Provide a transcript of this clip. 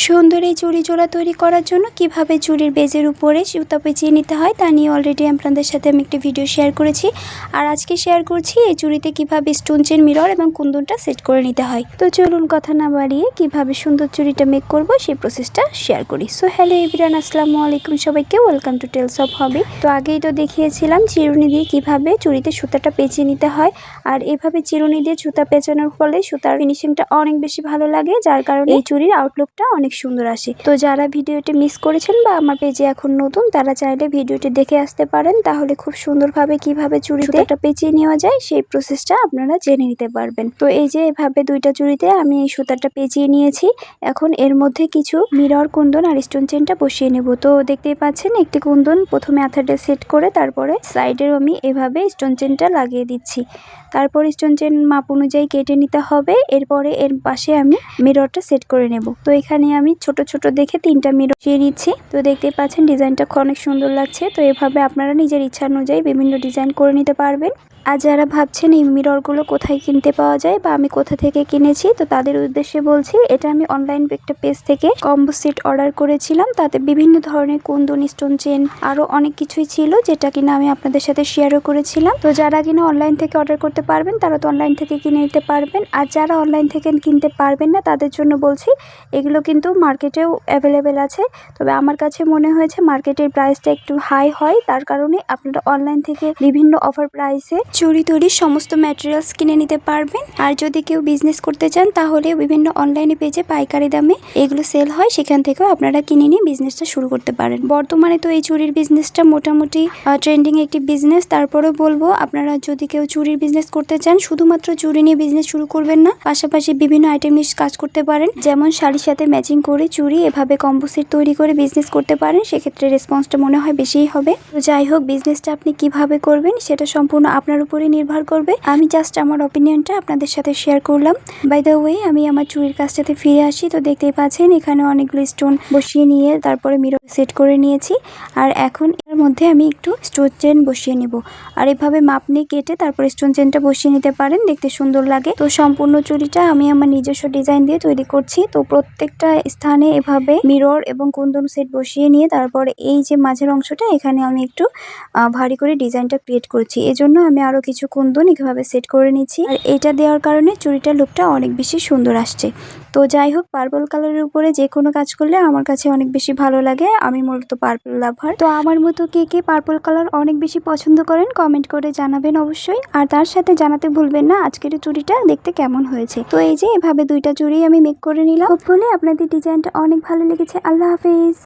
সুন্দর এই চুড়ি জোড়া তৈরি করার জন্য কীভাবে চুড়ির বেজের উপরে সুতা পেঁচিয়ে নিতে হয় তা নিয়ে অলরেডি আপনাদের সাথে আমি একটি ভিডিও শেয়ার করেছি। আর আজকে শেয়ার করছি এই চুড়িতে কীভাবে স্টোন চেন মিরর এবং কুন্দনটা সেট করে নিতে হয়। তো চলুন কথা না বাড়িয়ে কীভাবে সুন্দর চুড়িটা মেক করব সেই প্রসেসটা শেয়ার করি। সো হ্যালো এভরিওয়ান আসসালামু আলাইকুম সবাইকে welcome to Tales of Hobby তো আগেই তো দেখিয়েছিলাম চিরুনি দিয়ে কীভাবে চুড়িতে সুতাটা পেঁচিয়ে নিতে হয়। আর এভাবে চিরুনি দিয়ে সুতা পেঁচানোর ফলে সুতার ফিনিশিংটা অনেক বেশি ভালো লাগে, যার কারণে এই চুড়ির আউটলুকটা অনেক সুন্দর আসে। তো যারা ভিডিওটি মিস করেছেন বা আমার পেজে এখন নতুন তারা চাইলে ভিডিওটি দেখে আসতে পারেন। তাহলে খুব সুন্দরভাবে কীভাবে চুড়িতে একটা পেঁচিয়ে নেওয়া যায় সেই প্রসেসটা আপনারা জেনে নিতে পারবেন। তো এই যে এভাবে দুইটা চুড়িতে আমি এই সুতাটা পেঁচিয়ে নিয়েছি। এখন এর মধ্যে কিছু মিরর কুন্দন আর স্টোন চেনটা বসিয়ে নেব। তো দেখতেই পাচ্ছেন একটি কুন্দন প্রথমে আথাটা সেট করে তারপরে সাইডের আমি এভাবে স্টোন চেনটা লাগিয়ে দিচ্ছি। তারপর স্টোন চেন মাপ অনুযায়ী কেটে নিতে হবে। এরপরে এর পাশে আমি মিররটা সেট করে নেব। তো এখানে আমি ছোট ছোট দেখে তিনটা মিরর দিয়ে নিচ্ছি। তো দেখতে পাচ্ছেন, ডিজাইনটা অনেক সুন্দর লাগছে। তো এভাবে আপনারা নিজের ইচ্ছা অনুযায়ী বিভিন্ন ডিজাইন করে নিতে পারবেন। আর যারা ভাবছেন এই মিররগুলো কোথায় কিনতে পাওয়া যায় বা আমি কোথা থেকে কিনেছি, তো তাদের উদ্দেশ্যে বলছি, এটা আমি অনলাইন একটা পেজ থেকে কম্বো সেট অর্ডার করেছিলাম। তাতে বিভিন্ন ধরনের কুন্দন স্টোন চেন আরও অনেক কিছুই ছিল যেটা কিনা আমি আপনাদের সাথে শেয়ারও করেছিলাম। তো যারা কিনা অনলাইন থেকে অর্ডার করতে পারবেন, তারা তো অনলাইন থেকে কিনে নিতে পারবেন। আর যারা অনলাইন থেকে কিনতে পারবেন না, তাদের জন্য বলছি, এগুলো কিন্তু মার্কেটেও অ্যাভেলেবেল আছে। তবে আমার কাছে মনে হয়েছে মার্কেটের প্রাইসটা একটু হাই হয়, তার কারণে আপনারা অনলাইন থেকে বিভিন্ন অফার প্রাইসে চুড়ি তৈরির সমস্ত ম্যাটেরিয়ালস কিনে নিতে পারবেন। আর যদি কেউ বিজনেস করতে চান, তাহলে বিভিন্ন অনলাইনে পেজে পাইকারি দামে এগুলো সেল হয়। সেখান থেকেও আপনারা কিনে নিয়ে বিজনেসটা শুরু করতে পারেন। বর্তমানে তো এই চুরির বিজনেসটা মোটামুটি ট্রেন্ডিং একটি বিজনেস তারপরে বলব, আপনারা যদি কেউ চুরির বিজনেস করতে চান, শুধুমাত্র চুরি নিয়ে বিজনেস শুরু করবেন না, পাশাপাশি বিভিন্ন আইটেম নিয়ে কাজ করতে পারেন। যেমন শাড়ির সাথে ম্যাচিং করে চুরি, এভাবে কম্বো সেট তৈরি করে বিজনেস করতে পারেন। সেক্ষেত্রে রেসপন্সটা মনে হয় বেশিই হবে। তো যাই হোক বিজনেসটা আপনি কীভাবে করবেন, সেটা সম্পূর্ণ আপনার উপরে নির্ভর করবে। আমি জাস্ট আমার অপিনিয়নটা আপনাদের সাথে শেয়ার করলাম। বাই দ্য ওয়ে আমি আমার চুরির কাজটাতে ফিরে আসি। তো দেখতেই পাচ্ছেন, এখানে অনেকগুলো স্টোন বসিয়ে নিয়ে তারপরে মিরর সেট করে নিয়েছি। আর এখন এর মধ্যে আমি একটু স্টোন চেন বসিয়ে নেব। আর এভাবে মাপ নিয়ে কেটে তারপরে স্টোন চেনটা বসিয়ে নিতে পারেন, দেখতে সুন্দর লাগে। তো সম্পূর্ণ চুড়িটা আমি আমার নিজস্ব ডিজাইন দিয়ে তৈরি করছি। তো প্রত্যেকটা স্থানে এভাবে মিরর এবং কুন্দন সেট বসিয়ে নিয়ে তারপরে এই যে মাঝের অংশটা, এখানে আমি একটু ভারী করে ডিজাইনটা ক্রিয়েট করছি। এজন্য আমি আরও কিছু কুন্দন এভাবে সেট করে নিচ্ছি। আর এটা দেওয়ার কারণে চুড়িটার লুকটা অনেক বেশি সুন্দর আসছে। তো যাই হোক পার্পল কালারের উপরে যে কোনো কাজ করলে আমার কাছে অনেক বেশি ভালো লাগে। আমি মূলত পার্পল লাভার তো আমার মতো কে কে পার্পল কালার অনেক বেশি পছন্দ করেন কমেন্ট করে জানাবেন অবশ্যই। আর তার সাথে জানাতে ভুলবেন না, আজকের চুড়িটা দেখতে কেমন হয়েছে। তো এই যে এভাবে দুইটা চুড়ি আমি মেক করে নিলাম। হোপফুলি আপনাদের ডিজাইনটা অনেক ভালো লেগেছে। আল্লাহ হাফেজ।